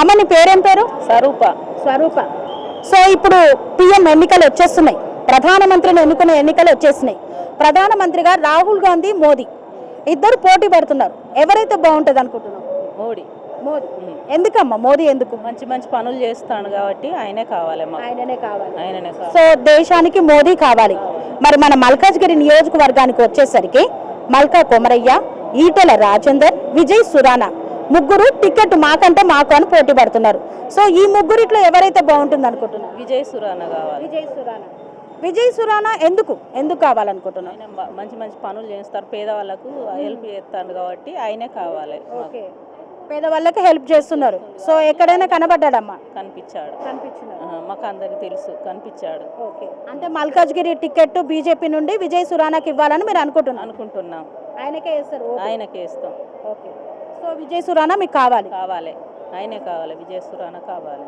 అమ్మ నీ పేరేం పేరు? స్వరూప. స్వరూప. సో ఇప్పుడు పిఎం ఎన్నికలు వచ్చేస్తున్నాయి. ప్రధానమంత్రిని ఎన్నుకునే ఎన్నికలు వచ్చేసినాయి ప్రధానమంత్రిగా రాహుల్ గాంధీ మోదీ. ఇద్దరు పోటీ పడుతున్నారు. ఎవరైతే బాగుంటుంది అనుకుంటున్నావు? మోడీ. మోదీ. ఎందుకమ్మా? మోదీ ఎందుకు? మంచి మంచి పనులు చేస్తాడు కాబట్టి ఆయనే కావాలి మాకు. ఆయననే కావాలి. ఆయననే కావాలి. సో దేశానికి మోదీ కావాలి. మరి మన మల్కాజ్గిరి నియోజకవర్గానికి వచ్చేసరికి మల్కా కొమరయ్య ఈటెల రాజేందర్ విజయ్ సురానా ముగ్గురు టికెట్ మాకంటే మాకు అని పోటీ పడుతున్నారు. సో ఈ ముగ్గురిట్లో ఎవరైతే బాగుంటుంది అనుకుంటున్నారు? విజయ్ సురాన కావాలి. విజయ్ సురానా. విజయ్ సురానా ఎందుకు? ఎందుకు కావాలనుకుంటున్నాను మంచి మంచి పనులు చేస్తారు. పేదవాళ్ళకు హెల్ప్ చేస్తాడు కాబట్టి ఆయనే కావాలి. ఓకే. పేదవాళ్ళకి హెల్ప్ చేస్తున్నారు. సో ఎక్కడైనా కనబడ్డాడమ్మా? కనిపించాడు. మాకు అందరికి తెలుసు. కనిపించాడు. ఓకే. అంటే మల్కాజ్గిరి టికెట్ బీజేపీ నుండి విజయ్ సురానాకి ఇవ్వాలని మీరు అనుకుంటున్నారు? అనుకుంటున్నాం. ఆయనకే వేస్తారు ఆయనకే ఇస్తాం. ఓకే. సో విజయ్ సురానా మీకు కావాలి? కావాలి. ఆయనే కావాలి. విజయ్ సురాన కావాలి